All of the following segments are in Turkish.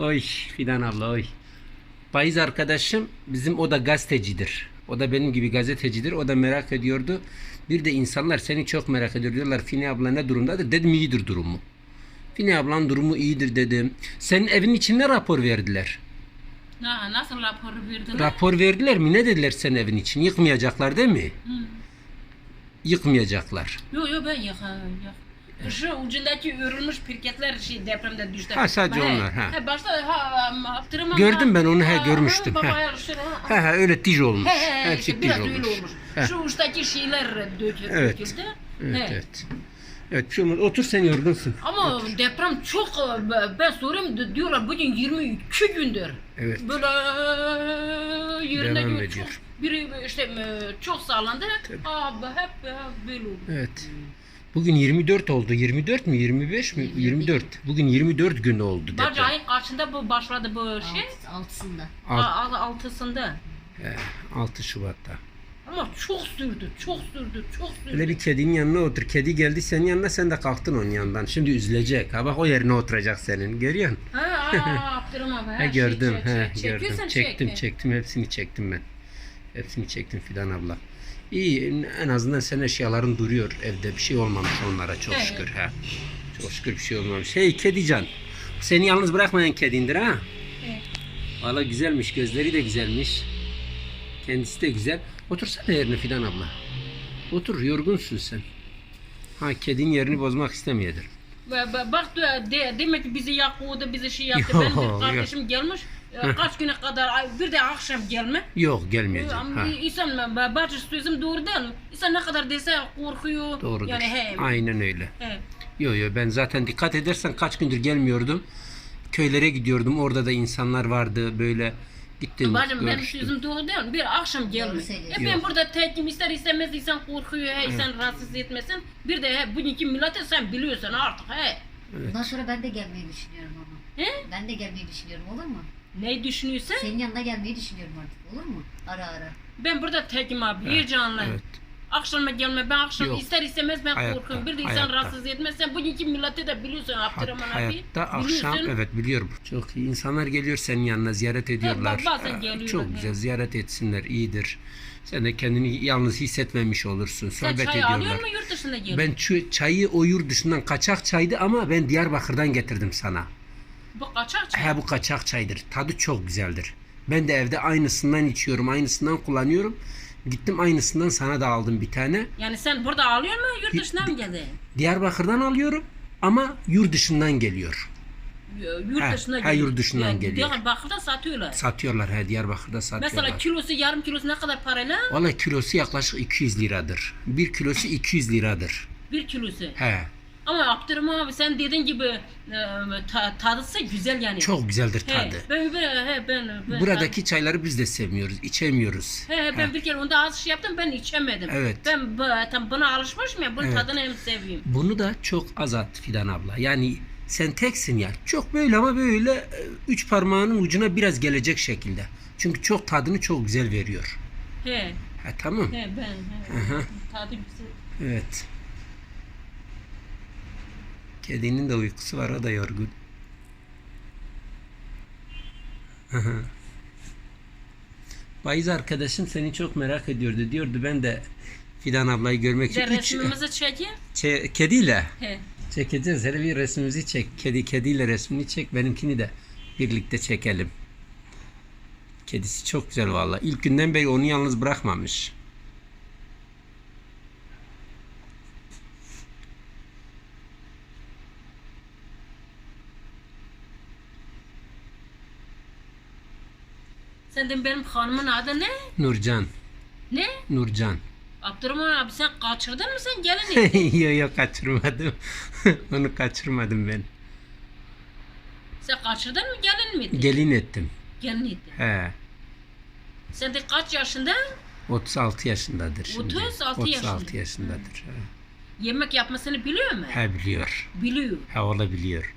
Oy Fidan abla oy. Bayız arkadaşım bizim o da gazetecidir. O da benim gibi gazetecidir. O da merak ediyordu. Bir de insanlar seni çok merak ediyor. Diyorlar Fine abla ne durumdadır? Dedim iyidir durumu. Fine ablanın durumu iyidir dedim. Senin evin içinde rapor verdiler. Na, nasıl rapor verdiler? Rapor verdiler mi? Ne dediler senin evin için? Yıkmayacaklar değil mi? Yıkmayacaklar. Yok yok ben yok. Ha. Şu ucundaki örülmüş pirketler şey depremde düştü. Ha, sadece He, onlar, ha. He, başta ha, Abdurrahman Gördüm ha, ben onu, he, ha, görmüştüm, ha, ha, he öyle tij olmuş. He he Hepsi işte biraz olmuş. olmuş. Şu uçtaki şeyler döküldü. Evet. döküldü. Evet He. evet. Evet bir şey olmaz. Otur sen yorgunsun. Ama deprem çok e, ben soruyorum di- diyorlar bugün 22 gündür. Evet. Böyle e, yerinde Devam diyor, ediyor. çok, biri işte e, çok sağlandı. Aa, hep e, böyle oldu. Evet. Bugün 24 oldu. 24 mü? 25 mi? 24. Bugün 24 gün oldu Bence deprem. ayın kaçında bu başladı bu şey? Alt, altısında. Alt- altısında. He, 6 Şubat'ta. Ama çok sürdü, çok sürdü, çok sürdü. Öyle bir kedinin yanına otur. Kedi geldi senin yanına sen de kalktın onun yanından. Şimdi üzülecek. Ha bak o yerine oturacak senin. Görüyor musun? Ha, aa, Abdurrahman He be. gördüm. Şey, he çek, çek. gördüm. Çekiyorsan Çektim çek. çektim hepsini çektim ben. Hepsini çektim Fidan abla. İyi en azından senin eşyaların duruyor evde. Bir şey olmamış onlara çok Evet. şükür ha. Çok şükür bir şey olmamış. Hey kedican. Seni yalnız bırakmayan kedindir ha. Evet. Valla güzelmiş. Gözleri de güzelmiş. Kendisi de güzel. Otursana yerine Fidan abla. Otur yorgunsun sen. Ha kedinin yerini bozmak istemiyordur. Ba- ba- Bak de, de, demek ki bizi yakıyordu, bizi şey yaptı. Yok, Benim bir yok. kardeşim gelmiş. e, Kaç güne kadar, bir de akşam gelme. Yok gelmeyecek. Ha. insan ba- bazı sözüm doğru değil mi? İnsan ne kadar dese korkuyor. Doğrudur. Yani he. Aynen öyle. he. Yo yo ben zaten dikkat edersen kaç gündür gelmiyordum. Köylere gidiyordum. Orada da insanlar vardı böyle gittim Bacım benim görüştüm. sözüm doğru değil mi? Bir akşam gelme. E ben Yok. burada tekim ister istemez insan korkuyor, he, insan rahatsız etmesin. Bir de he, bugünkü millete sen biliyorsun artık he. Bundan sonra ben de gelmeyi düşünüyorum ama. He? Ben de gelmeyi düşünüyorum olur mu? Ne düşünüyorsun? Senin yanına gelmeyi düşünüyorum artık olur mu? Ara ara. Ben burada tekim abi, iyi canlı. Evet. Akşama gelme, ben akşam Yok. ister istemez ben Hayatta, korkuyorum. Bir de insan hayatta. rahatsız etmezsen bugünkü millete de biliyorsun Hat- Abdurrahman abi. hayatta akşam Biliyorsun. evet biliyorum. Çok iyi. İnsanlar geliyor senin yanına ziyaret ediyorlar. bazen Aa, geliyorlar, Çok güzel ziyaret etsinler iyidir. Sen de kendini yalnız hissetmemiş olursun. Sen Sohbet çay ediyorlar. alıyor mu yurt dışında geliyor? Ben şu çayı o yurt dışından kaçak çaydı ama ben Diyarbakır'dan getirdim sana. Bu kaçak çay. He bu kaçak çaydır. Tadı çok güzeldir. Ben de evde aynısından içiyorum, aynısından kullanıyorum. Gittim aynısından sana da aldım bir tane. Yani sen burada alıyor mu yurt dışından mı geldi? Diyarbakır'dan alıyorum ama yurt dışından geliyor. Yurt dışına geliyor. yurt dışından yani geliyor. Diyarbakır'da satıyorlar. Satıyorlar he Diyarbakır'da satıyorlar. Mesela kilosu yarım kilosu ne kadar parayla? Valla kilosu yaklaşık 200 liradır. Bir kilosu 200 liradır. Bir kilosu. He. Ama Abdurrahman abi sen dediğin gibi e, ta, tadısı güzel yani. Çok güzeldir He, tadı. Ben, ben, he, ben, ben Buradaki çayları biz de sevmiyoruz, içemiyoruz. He, he, ben bir kere onda az şey yaptım ben içemedim. Evet. Ben tam buna alışmışım ya bunun Evet. tadını hem seveyim. Bunu da çok az at Fidan abla. Yani sen teksin ya. Çok böyle ama böyle e, üç parmağının ucuna biraz gelecek şekilde. Çünkü çok tadını çok güzel veriyor. He, Ha tamam. he ben. He. Hı. Tadı güzel. Evet. Kedinin de uykusu var o da yorgun. Bayız arkadaşım seni çok merak ediyordu. Diyordu ben de Fidan ablayı görmek de için. Üç, resmimizi çekeyim. Çe- kediyle. He. Çekeceğiz. Hele bir resmimizi çek. Kedi kediyle resmini çek. Benimkini de birlikte çekelim. Kedisi çok güzel valla. İlk günden beri onu yalnız bırakmamış. Sen de benim hanımın adı ne? Nurcan. Ne? Nurcan. Abdurrahman abi sen kaçırdın mı sen gelini? yok yok kaçırmadım. onu kaçırmadım ben. sen kaçırdın mı gelin miydin? Gelin ettim. Gelin He. Sen de kaç yaşında? 36 yaşındadır şimdi. 36 36 yaşında. yaşındadır. He. Yemek yapmasını biliyor mu? He biliyor. Biliyor. He olabiliyor.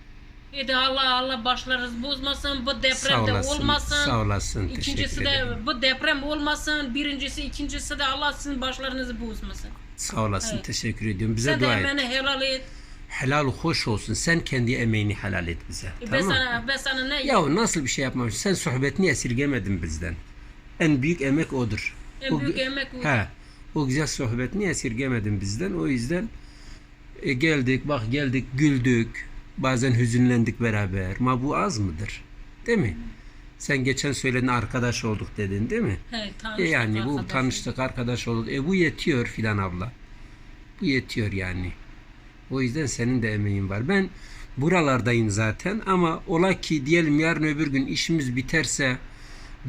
E de Allah Allah başlarınız bozmasın, bu depremde olasın. olmasın. Sağ olasın. İkincisi de bu deprem olmasın. Birincisi, ikincisi de Allah sizin başlarınızı bozmasın. Sağ olasın. Evet. Teşekkür ediyorum. Bize Sen de dua et. beni helal et. helal hoş olsun. Sen kendi emeğini helal et bize. E, Ben tamam. sana ben sana ne Ya nasıl bir şey yapmamışsın? Sen sohbetini esirgemedin bizden. En büyük emek odur. En O büyük emek o. He. O güzel sohbetini esirgemedin bizden. O yüzden e, geldik, bak geldik, güldük. Bazen hüzünlendik beraber. Ma bu az mıdır? Değil mi? Sen geçen söyledin arkadaş olduk dedin değil mi? He, E yani bu arkadaşım. tanıştık, arkadaş olduk. E bu yetiyor filan abla. Bu yetiyor yani. O yüzden senin de emeğin var. Ben buralardayım zaten ama ola ki diyelim yarın öbür gün işimiz biterse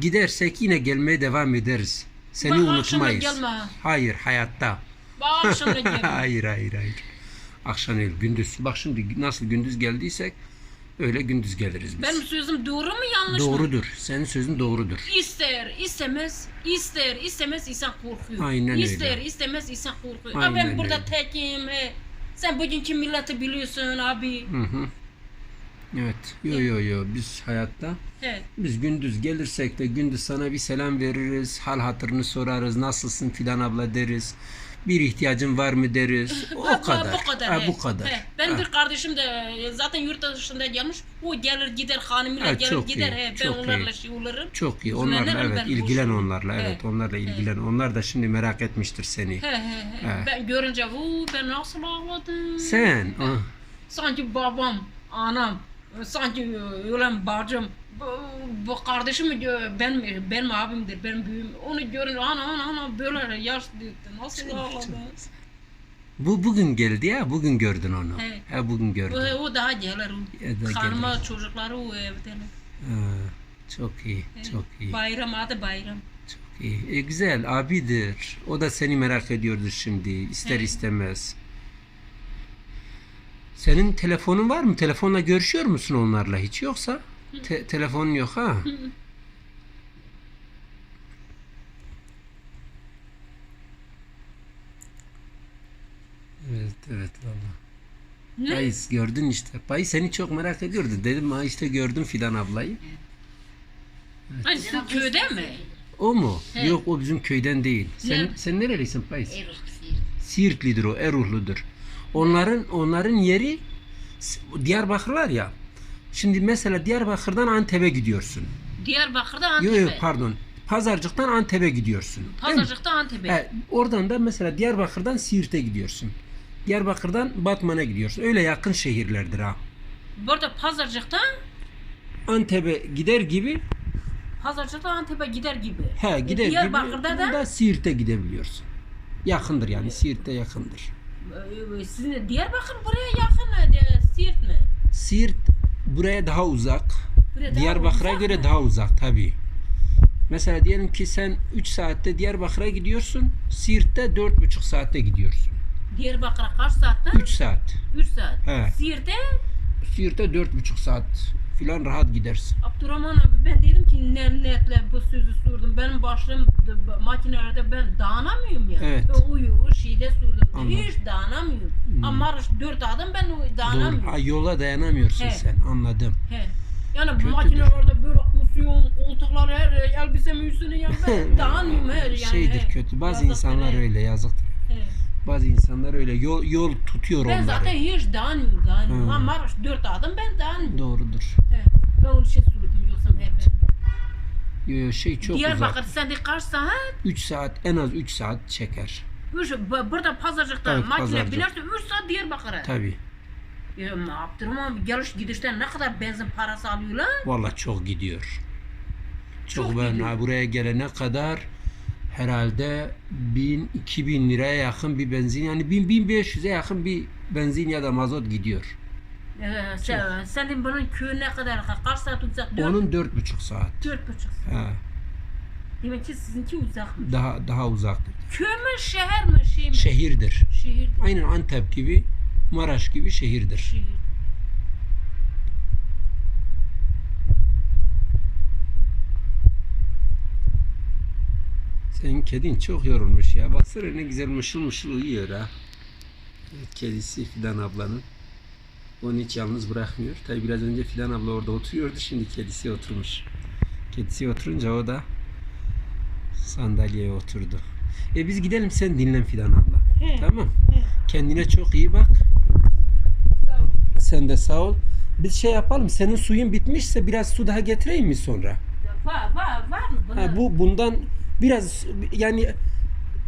gidersek yine gelmeye devam ederiz. Seni Bak unutmayız. gelme. Hayır hayatta. Bak gelme. hayır hayır hayır. Akşam değil gündüz. Bak şimdi nasıl gündüz geldiysek öyle gündüz geliriz biz. Benim sözüm doğru mu yanlış mı? Doğrudur. Senin sözün doğrudur. İster istemez, ister istemez insan korkuyor. Aynen öyle. İster istemez insan korkuyor. Aynen ben burada öyle. tekim. He. Sen bugünkü milleti biliyorsun abi. Hı hı. Evet. Yo yo yo biz hayatta He. biz gündüz gelirsek de gündüz sana bir selam veririz. Hal hatırını sorarız. Nasılsın filan abla deriz. Bir ihtiyacın var mı deriz. Bu- O bu- kadar. Bu kadar. Ha, he. bu kadar. He. Benim bir kardeşim de e, zaten yurt dışında gelmiş. O gelir gider hanımıyla Ha, gelir çok gider. iyi, He. Ben çok onlarla iyi. şey olurum. Çok iyi. Onlarla evet ben ilgilen onlarla. He. Evet onlarla ilgilen. Onlar da şimdi merak etmiştir seni. He he he. He. Ben görünce "Vuu, ben nasıl ağladım. Sen ah, Sanki babam, anam, sanki ölen bacım, bu, bu kardeşim diyor, ben benim abimdir, benim büyüğüm. Onu görünce ana ana ana böyle yaş döktü. Nasıl ağladı? bu bugün geldi ya. Bugün gördün onu. He. Ha bugün gördün. O, o daha gelir. o. E, gelir. çocukları o evde. Çok iyi. Çok iyi. Bayram adı bayram. Çok iyi. E, güzel abidir. O da seni merak ediyordu şimdi. İster Evet. istemez. Senin telefonun var mı? Telefonla görüşüyor musun onlarla hiç? Yoksa te- telefonun yok ha? Evet evet valla. Bayis gördün işte. Bayis seni çok merak ediyordu. Dedim ha işte gördüm Fidan ablayı. Hani sizin köyde mi? O mu? He. Yok o bizim köyden değil. Sen Ne? sen nerelisin Bayis? Erol Siirt. Siirtlidir o, Eruhludur. Onların onların yeri Diyarbakırlar ya. Şimdi mesela Diyarbakır'dan Antep'e gidiyorsun. Diyarbakır'da Yok Antep'e. yok pardon. Pazarcık'tan Antep'e gidiyorsun. değil mi? Pazarcık'ta Antep'e. He, oradan da mesela Diyarbakır'dan Siirt'e gidiyorsun. Diyarbakır'dan Batman'a gidiyorsun. Öyle yakın şehirlerdir ha. Burada Pazarcık'ta Antep'e gider gibi Pazarcık'ta Antep'e gider gibi. he gider E, Diyarbakır'da gibi da da Siirt'e gidebiliyorsun. Yakındır yani Siirt'te yakındır. E, sizin Diyarbakır buraya yakın mı? Siirt mi? Siirt buraya daha uzak. Buraya Diyarbakır'a göre mı? daha uzak tabii. Mesela diyelim ki sen 3 saatte Diyarbakır'a gidiyorsun. Siirt'te 4,5 saatte gidiyorsun. Diyarbakır'a kaç saatten? 3 saat. 3 saat. He. Siirt'e Siirt'te 4,5 saat filan rahat gidersin. Abdurrahman abi ben dedim ki ne netle bu sözü sordum. Benim başım makinelerde ben dayanamıyorum ya. Evet. O şeyde sordum. Anladım. Hmm. Hiç dayanamıyorum. Ama dört adım ben o Doğru. Ha, yola dayanamıyorsun He. sen. Anladım. He. Yani Kötüdür. makinelerde böyle kusuyorum, koltuklar her elbisem üstüne yani ben dayanmıyorum her yani. Şeydir he. kötü. Bazı Yazıktır, insanlar he. öyle yazıktır. He. Bazı insanlar öyle yol yol tutuyor Ben onları. zaten hiç dayanmıyorum, dayanmıyorum. Hı. Ama dört adım ben dayanmıyorum. Doğrudur. He. Ben onu şey sordum yoksa hep. Yo, yo, şey çok Diyarbakır uzak. sende kaç saat? 3 saat en az 3 saat çeker. Üç, bu- burada pazarcıkta Evet, makine binersin 3 saat Diyarbakır'a. Tabii. Ya Abdurrahman abi geliş gidişten ne kadar benzin parası alıyorlar? Vallahi çok gidiyor. Çok, Çok ben gidiyor. buraya gelene kadar herhalde 1000 2000 liraya yakın bir benzin yani 1000 1500'e yakın bir benzin ya da mazot gidiyor. Ee, sen, senin bunun köyü ne kadar? Kaç saat uzak? Dört, Onun 4,5 saat. dört buçuk. Ha, Demek ki sizinki uzak mı? daha daha uzak. Köy mü, şehir mi, şey mi? Şehirdir. Şehirdir. Aynen Antep gibi, Maraş gibi şehirdir. Şehir. Senin kedin çok yorulmuş ya. Baksana ne güzel mışıl mışıl uyuyor ha. Kedisi Fidan ablanın. Onu hiç yalnız bırakmıyor. Tabi biraz önce Fidan abla orada oturuyordu. Şimdi kedisi oturmuş. Kedisi oturunca o da sandalyeye oturdu. E biz gidelim sen dinlen Fidan abla. He. Tamam. He. Kendine çok iyi bak. Sen de sağ ol. Biz şey yapalım. Senin suyun bitmişse biraz su daha getireyim mi sonra? Var var var mı? Bunu? Ha, bu bundan biraz yani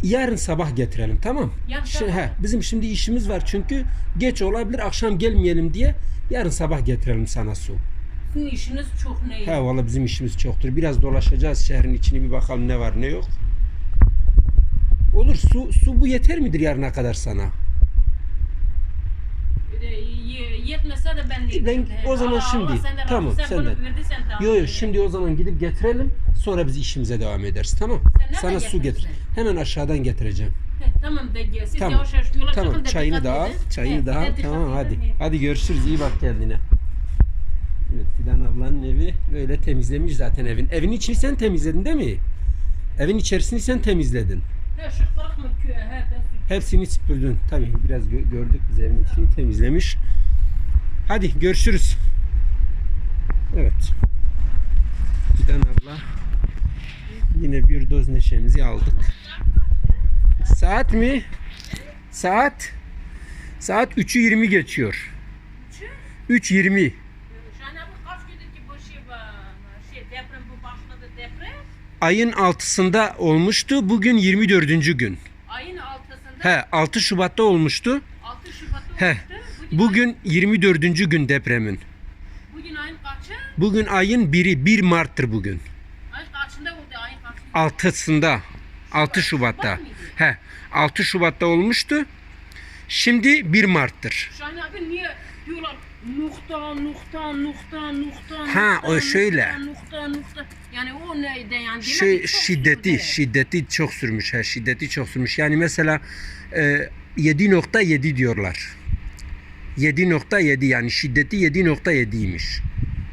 yarın sabah getirelim tamam? Şey, sabah. he, bizim şimdi işimiz var çünkü geç olabilir akşam gelmeyelim diye yarın sabah getirelim sana su. Sizin işiniz çok ne? He valla bizim işimiz çoktur. Biraz dolaşacağız şehrin içini bir bakalım ne var ne yok. Olur su su bu yeter midir yarına kadar sana? Ye- Yetmese de ben de Ben- o zaman şimdi. Tamam, razı. Sen bunu verdi sen devam Yok yok şimdi o zaman gidip getirelim. Sonra biz işimize devam ederiz tamam? nereden Sana su getir. Hemen aşağıdan getireceğim. He, tamam da gel. Siz Tamam. yavaş yavaş yola Tamam çıkın da çayını da al. Çayını He, da al. dikkat Tamam hadi. edin. Hadi görüşürüz. İyi bak kendine. Evet Fidan ablanın evi böyle temizlemiş zaten evin. Evin içini sen temizledin değil mi? Evin içerisini sen temizledin. He, şu kırık mı köye? He, ben Hepsini süpürdün. Tabii biraz gö- gördük biz evin içini temizlemiş. Hadi görüşürüz. Evet. Fidan abla yine bir doz neşemizi aldık. Saat mi? Saat Saat 3'ü 20 geçiyor. 3.20. Şahane bu kaç gündür ki bu şey? Şey. Ayın 6'sında olmuştu. Bugün 24. gün. Ayın altısında He 6 Şubat'ta olmuştu. 6 Şubat'ta He. olmuştu. Bugün, Bugün 24. gün depremin. bugün ayın kaçı? Bugün ayın biri 1 Mart'tır bugün. Ayın kaçında oldu ayın kaçında? Altısında 6 Şubat'ta. He 6 Şubat'ta olmuştu. Şimdi 1 Mart'tır. Şahane abi niye diyorlar nokta nokta nokta nokta Ha, nokta, o şöyle. nokta nokta nokta yani o neydi yani Şey şiddeti sürdü. şiddeti çok sürmüş. He, şiddeti çok sürmüş. Yani mesela e, 7.7 diyorlar. 7.7 yani şiddeti 7.7'ymiş.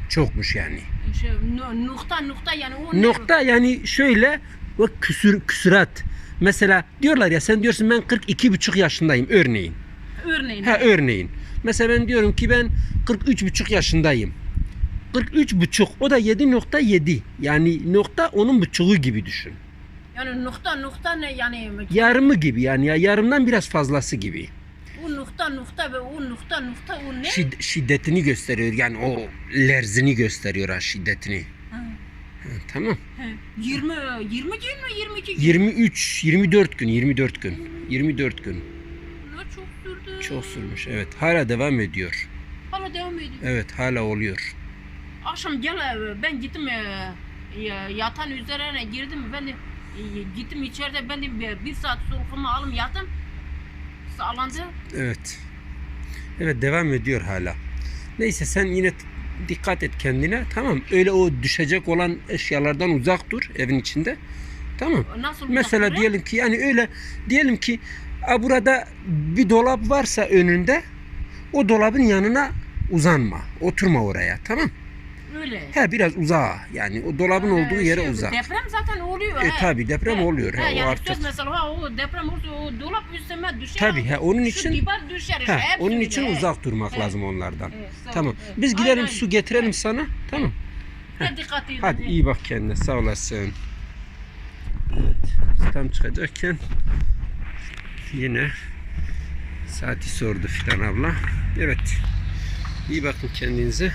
Çokmuş yani. Şey, no- nokta nokta yani o ne? Nokta yani şöyle o küsür küsurat. Mesela diyorlar ya sen diyorsun ben 42 buçuk yaşındayım örneğin. örneğin Ha örneğin. Mesela ben diyorum ki ben 43 buçuk yaşındayım. 43 buçuk o da 7.7 yani nokta onun buçuğu gibi düşün. yani nokta nokta ne yani Yarımı gibi yani ya yarımdan biraz fazlası gibi. Nokta nokta ve o nokta nokta o ne? Şid- şiddetini gösteriyor yani o lerzini gösteriyor ha şiddetini. Ha, Ha, tamam. he. 20 20 gün mü 22 gün? 23 24 gün 24 gün 24 gün. Ne çok sürdü. Çok sürmüş evet hala devam ediyor. Hala devam ediyor. Evet hala oluyor. Akşam gel e, ben gittim e, e, yatan üzerine girdim ben de e, gittim içeride ben de bir, saat solkumu alım yattım. Sağlandı. Evet. Evet devam ediyor hala. Neyse sen yine dikkat et kendine. Tamam. Öyle o düşecek olan eşyalardan uzak dur evin içinde. Tamam. Nasıl Mesela uzak diyelim ki yani öyle diyelim ki a, burada bir dolap varsa önünde o dolabın yanına uzanma. Oturma oraya. Tamam. Öyle. He biraz uzağa. Yani o dolabın Ee, olduğu yere şey, uzak. Deprem zaten oluyor. E he. tabi deprem He, oluyor. he, He, o yani artık. söz mesela o deprem olursa o dolap üstüme düşer. Tabii he onun Şu için dibar düşer he, hepsi onun için he. uzak durmak He. lazım onlardan. Ol, Tamam. evet. Biz gidelim Aynen. su getirelim sana. Tamam. He, dikkat edin. Hadi he. iyi bak kendine sağ olasın. Evet tam çıkacakken yine saati sordu Fidan abla. Evet iyi bakın kendinize.